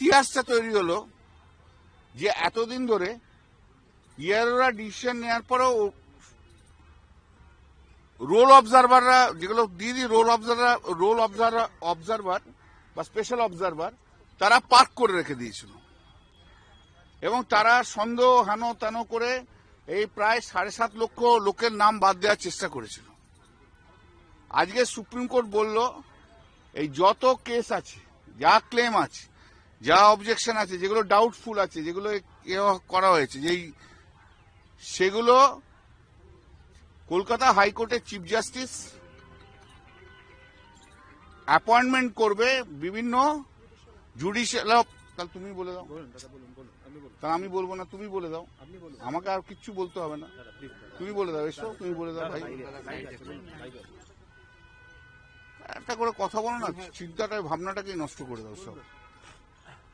ইতিহাসটা তৈরি হলো যে এতদিন ধরে ইয়ারোরা ডিসিশন নেওয়ার পরেও রোল অবজারভাররা, যেগুলো দিয়ে দিই roll observer roll observer observer বা স্পেশাল অবজারভার, তারা পার্ক করে রেখে দিয়েছিল। এবং তারা সন্দেহ হেন তেন করে এই প্রায় সাড়ে সাত লক্ষ লোকের নাম বাদ দেওয়ার চেষ্টা করেছিল। আজকে সুপ্রিম কোর্ট বলল, এই যত কেস আছে, যা ক্লেম আছে যা অবজেকশন আছে যেগুলো ডাউটফুল আছে যেগুলো করা হয়েছে যেই সেগুলো কলকাতা হাইকোর্টের চিফ জাস্টিস অ্যাপয়েন্টমেন্ট করবে বিভিন্ন জুডিশিয়াল তাহলে তুমি বলে দাও। তা আমি বলব না তুমি বলে দাও। আমাকে আর কিচ্ছু বলতে হবে না। তুমি বলে দাও এসো তুমি বলে দাও ভাই। একটা করে কথা বলো না চিন্তাটা ভাবনাটাকেই নষ্ট করে দাও সব।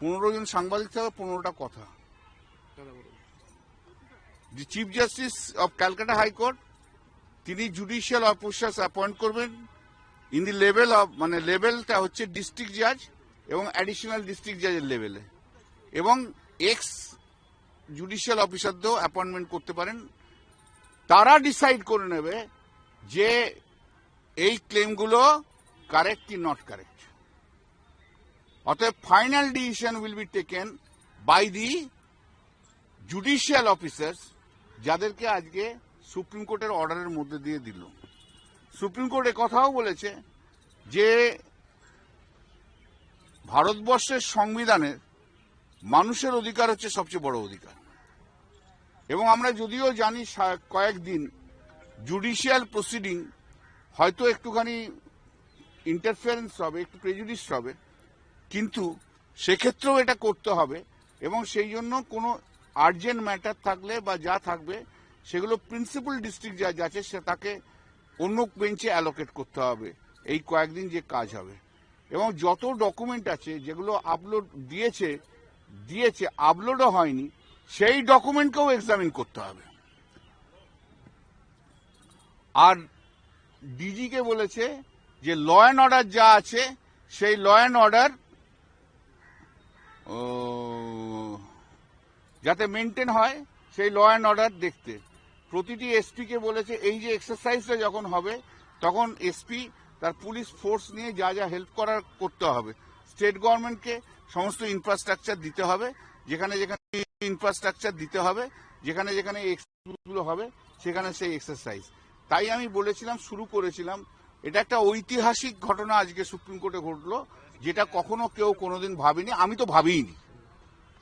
পনেরো জন সাংবাদিক থাকবে পনেরোটা কথা। The chief justice of Calcutta high court তিনি জুডিশিয়াল অফিসার্স অ্যাপয়েন্ট করবেন। ইন দি লেভেল অফ মানে লেভেলটা হচ্ছে ডিস্ট্রিক্ট জাজ এবং অ্যাডিশনাল ডিস্ট্রিক্ট জাজের লেভেলে এবং এক্স জুডিশিয়াল অফিসারদেরও অ্যাপয়েন্টমেন্ট করতে পারেন। তারা ডিসাইড করে নেবে যে এই ক্লেমগুলো কারেক্ট কি নট কারেক্ট অতএব final decision will be taken by the judicial officers যাদেরকে আজকে সুপ্রিম কোর্টের অর্ডারের মধ্যে দিয়ে দিল। সুপ্রিম কোর্ট কথাও বলেছে যে ভারতবর্ষের সংবিধানের মানুষের অধিকার হচ্ছে সবচেয়ে বড় অধিকার। এবং আমরা যদিও জানি কয়েকদিন জুডিশিয়াল প্রসিডিং হয়তো একটুখানি ইন্টারফারেন্স হবে, একটু প্রেজুডিস হবে কিন্তু সেক্ষেত্রেও এটা করতে হবে এবং সেই জন্য কোনো আর্জেন্ট ম্যাটার থাকলে বা যা থাকবে, সেগুলো প্রিন্সিপাল ডিস্ট্রিক্ট যা আছে, সে তাকে অন্য বেঞ্চে অ্যালোকেট করতে হবে। এই কয়েকদিন যে কাজ হবে। এবং যত ডকুমেন্ট আছে, যেগুলো আপলোড দিয়েছে দিয়েছে আপলোডও হয়নি, সেই ডকুমেন্টকেও এক্সামিন করতে হবে। আর ডিজিকে বলেছে যে ল অ্যান্ড অর্ডার যা আছে, সেই ল অ্যান্ড অর্ডার যাতে মেনটেন হয় সেই ল অ্যান্ড অর্ডার দেখতে। প্রতিটি এসপিকে বলেছে, এই যে এক্সারসাইজটা যখন হবে, তখন এসপি তার পুলিশ ফোর্স নিয়ে যা যা হেল্প করার করতে হবে। স্টেট গভর্নমেন্টকে সমস্ত ইনফ্রাস্ট্রাকচার দিতে হবে, যেখানে যেখানে ইনফ্রাস্ট্রাকচার দিতে হবে, যেখানে যেখানে গুলো হবে, সেখানে সেই এক্সারসাইজ তাই আমি বলেছিলাম, শুরু করেছিলাম। এটা একটা ঐতিহাসিক ঘটনা আজকে সুপ্রিম কোর্টে ঘটলো। যেটা কখনো কেউ কোনোদিন ভাবিনি, আমি তো ভাবিনি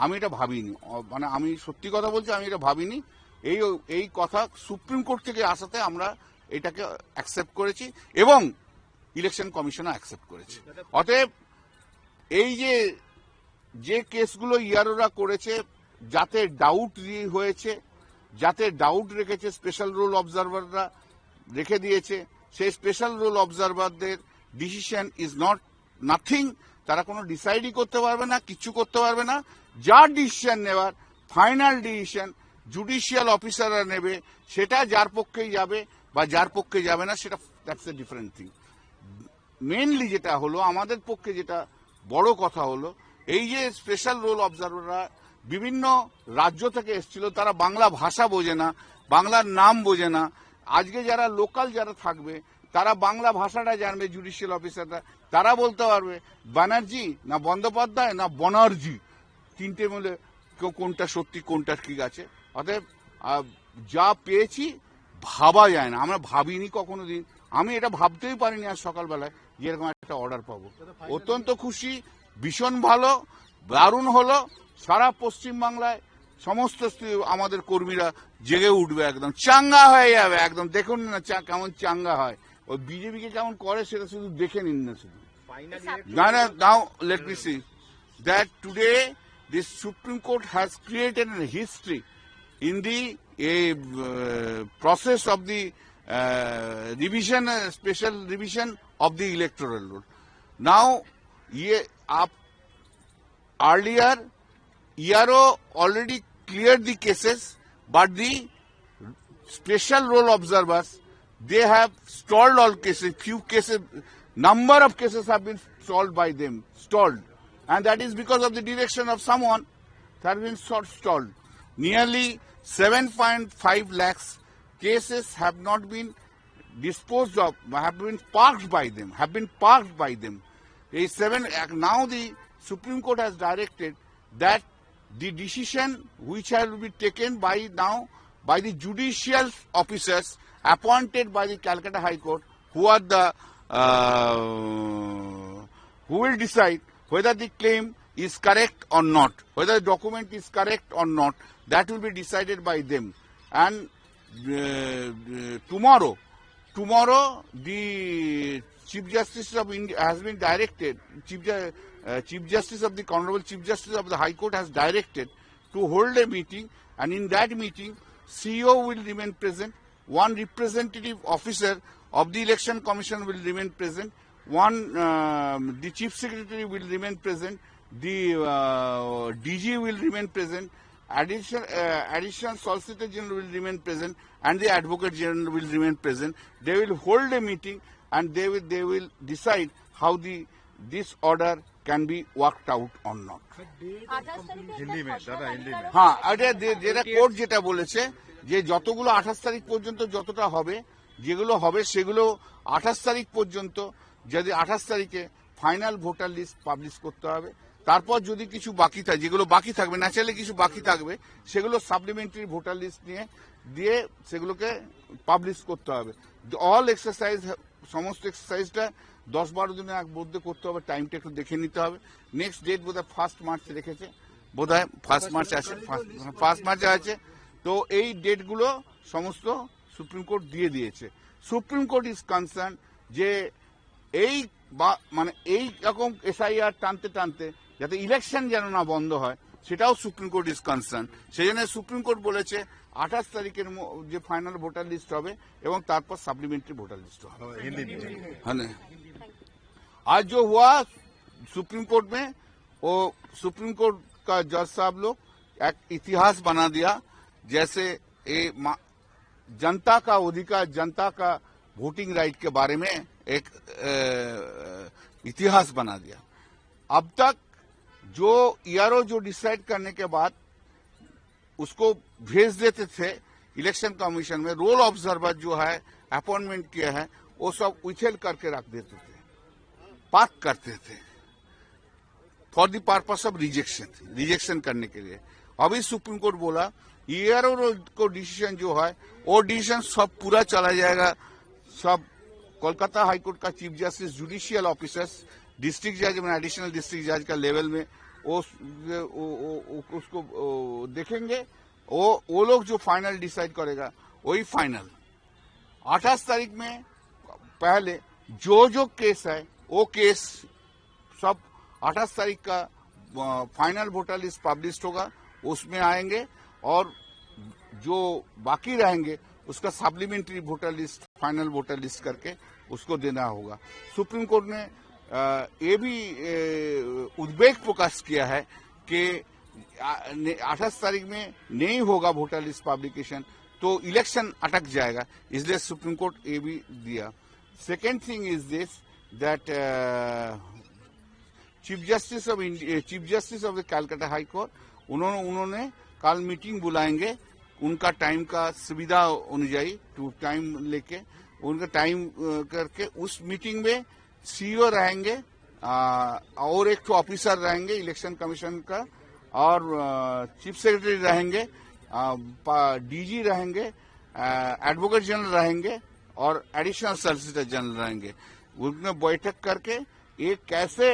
আমি এটা ভাবিনি মানে আমি সত্যি কথা বলছি, আমি এটা ভাবিনি এই এই কথা সুপ্রিম কোর্ট থেকে আসাতে আমরা এটাকে অ্যাকসেপ্ট করেছি এবং ইলেকশন কমিশনও অ্যাকসেপ্ট করেছে। অতএব এই যে যে কেসগুলো ইয়ারোরা করেছে, যাতে ডাউট হয়েছে, যাতে ডাউট রেখেছে স্পেশাল রোল অবজারভাররা রেখে দিয়েছে, সেই স্পেশাল রোল অবজারভারদের ডিসিশন ইজ নট নাথিং তারা কোনো ডিসাইডই করতে পারবে না কিচ্ছু করতে পারবে না। যার ডিসিশন নেওয়ার ফাইনাল ডিসিশন জুডিশিয়াল অফিসাররা নেবে, সেটা যার পক্ষেই যাবে বা যার পক্ষে যাবে না, সেটা that's a different thing mainly যেটা হলো, আমাদের পক্ষে যেটা বড় কথা হলো, এই যে স্পেশাল রোল অবজারভাররা বিভিন্ন রাজ্য থেকে এসেছিল, তারা বাংলা ভাষা বোঝে না, বাংলার নাম বোঝে না আজকে যারা লোকাল যারা থাকবে, তারা বাংলা ভাষাটা জানবে জুডিশিয়াল অফিসাররা তারা বলতে পারবে ব্যানার্জি না বন্দ্যোপাধ্যায়, না বনার্জি। তিনটে মিলে কেউ কোনটা সত্যি, কোনটা ঠিক আছে। অতএব যা পেয়েছি, ভাবা যায় না। আমরা ভাবিনি কখনো দিন আমি এটা ভাবতেই পারিনি আজ সকালবেলায় যে এরকম একটা অর্ডার পাবো। অত্যন্ত খুশি, ভীষণ ভালো, দারুণ হলো। সারা পশ্চিম বাংলায় সমস্ত স্ত্রী আমাদের কর্মীরা জেগে উঠবে একদম। চাঙ্গা হয়ে যাবে একদম। দেখুন না কেমন চাঙ্গা হয়। ও বিজেপি কে কেমন করে সেটা শুধু দেখে নিন না শুধু। Now let me see that today this supreme court has created an history in the এই process of the revision special revision of the electoral roll now ইয়ে up earlier ইয়ারও already cleared the cases, but the special role observers, they have stalled all cases. Few cases, number of cases have been stalled by them, stalled. and that is because of the direction of someone that has been stalled. Nearly 7.5 lakhs cases have not been disposed of, have been parked by them, have been parked by them. A seven, now the Supreme Court has directed that the decision which will be taken by now by the judicial officers appointed by the Calcutta High Court, who are the uh, who will decide whether the claim is correct or not, whether the document is correct or not, that will be decided by them. And uh, uh, tomorrow, tomorrow the Chief Justice of India has been directed, Chief, Ju- uh, Chief Justice of the Honorable Chief Justice of the High Court has directed to hold a meeting, and in that meeting, CEO will remain present, one representative officer of the Election Commission will remain present, one um, the Chief Secretary will remain present, the uh, DG will remain present, addition, uh, additional Solicitor General will remain present, and the Advocate General will remain present. They will hold a meeting and they will they will decide how the this order can be worked out or not. দাদা, হিন্দি মে। হ্যাঁ এটা যেটা court যেটা বলেছে যে যতগুলো আঠাশ তারিখ পর্যন্ত যতটা হবে যেগুলো হবে সেগুলো আঠাশ তারিখ পর্যন্ত যদি আঠাশ তারিখে ফাইনাল ভোটার লিস্ট পাবলিশ করতে হবে তারপর যদি কিছু বাকি থাকে যেগুলো বাকি থাকবে ন্যাচারালি কিছু বাকি থাকবে সেগুলো সাপ্লিমেন্টারি ভোটার লিস্ট নিয়ে দিয়ে সেগুলোকে পাবলিশ করতে হবে অল এক্সারসাইজ সমস্ত এক্সারসাইজটা দশ বারো দিনের এক মধ্যে করতে হবে টাইমটা একটু দেখে নিতে হবে। নেক্সট ডেট বোধহয় ফার্স্ট মার্চ রেখেছে। বোধ হয় ফার্স্ট মার্চ আছে ফার্স্ট মার্চে আছে। তো এই ডেটগুলো সমস্ত সুপ্রিম কোর্ট দিয়ে দিয়েছে। সুপ্রিম কোর্ট ইজ কনসার্ন যে এই বা মানে এই রকম এসআইআর টানতে টানতে যাতে ইলেকশন যেন না বন্ধ হয় সেটাও সুপ্রিম কোর্ট ইজ কনসার্ন সেই জন্য সুপ্রিম কোর্ট বলেছে আঠাশ তারিখের ম- যে ফাইনাল ভোটার লিস্ট হবে এবং তারপর সাপ্লিমেন্টারি ভোটার লিস্ট হবে हिंदी में है ना? आज जो हुआ सुप्रीम कोर्ट में वो सुप्रीम कोर्ट का जज साहब लोग एक इतिहास बना दिया जैसे ये मा- जनता का अधिकार जनता का वोटिंग राइट के बारे में एक अ, इतिहास बना दिया अब तक जो ईआरओ जो डिसाइड करने के बाद उसको भेज देते थे इलेक्शन कमीशन में। रोल ऑब्जर्वर जो है, अपॉइंटमेंट किया है, वो सब उछेल करके रख देते थे। पाक करते थे। For the purpose of rejection rejection करने के लिए। अभी सुप्रीम कोर्ट बोला ईआरओ को डिसीज़न जो है, वो डिसीज़न सब पूरा चला जाएगा। सब कोलकाता हाईकोर्ट का chief justice judicial officers district जज में एडिशनल डिस्ट्रिक्ट जज का लेवल में वो उसको देखेंगे। वो वो लोग जो फाइनल डिसाइड करेगा, वही फाइनल अट्ठाईस तारीख में, पहले जो जो केस है, वो केस सब अट्ठाईस तारीख का फाइनल वोटर लिस्ट पब्लिश होगा, उसमें आएँगे और जो बाकी रहेंगे, उसका supplementary voter list final voter list करके उसको देना होगा। सुप्रीम कोर्ट ने ये भी उद्वेग प्रकाश किया है कि अठाईस तारीख में नहीं होगा वोटर लिस्ट पब्लिकेशन तो इलेक्शन अटक जाएगा, इसलिए सुप्रीम कोर्ट ये भी दिया। Second thing is this that chief justice of chief justice of the Calcutta high court उन्होंने उन्होंने कल मीटिंग बुलाएँगे, उनका टाइम का सुविधा अनुजाई टू टाइम लेके, उनका टाइम करके उस मीटिंग में सीईओ रहेंगे अ, और एक तो ऑफिसर रहेंगे इलेक्शन कमीशन का और चीफ सेक्रेटरी रहेंगे डीजी रहेंगे एडवोकेट जनरल रहेंगे और एडिशनल सॉलिसिटर जनरल रहेंगे। उनमें बैठक करके ये कैसे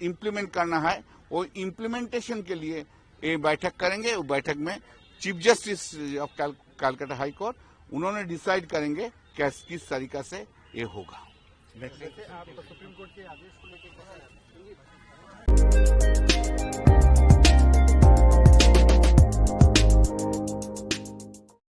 इम्प्लीमेंट करना है वो इम्प्लीमेंटेशन के लिए ये बैठक करेंगे। वो बैठक में chief justice of Calcutta high court उन्होंने डिसाइड करेंगे कैस किस तरीका से ये होगा। आप सुप्रीम कोर्ट के आदेश को लेकर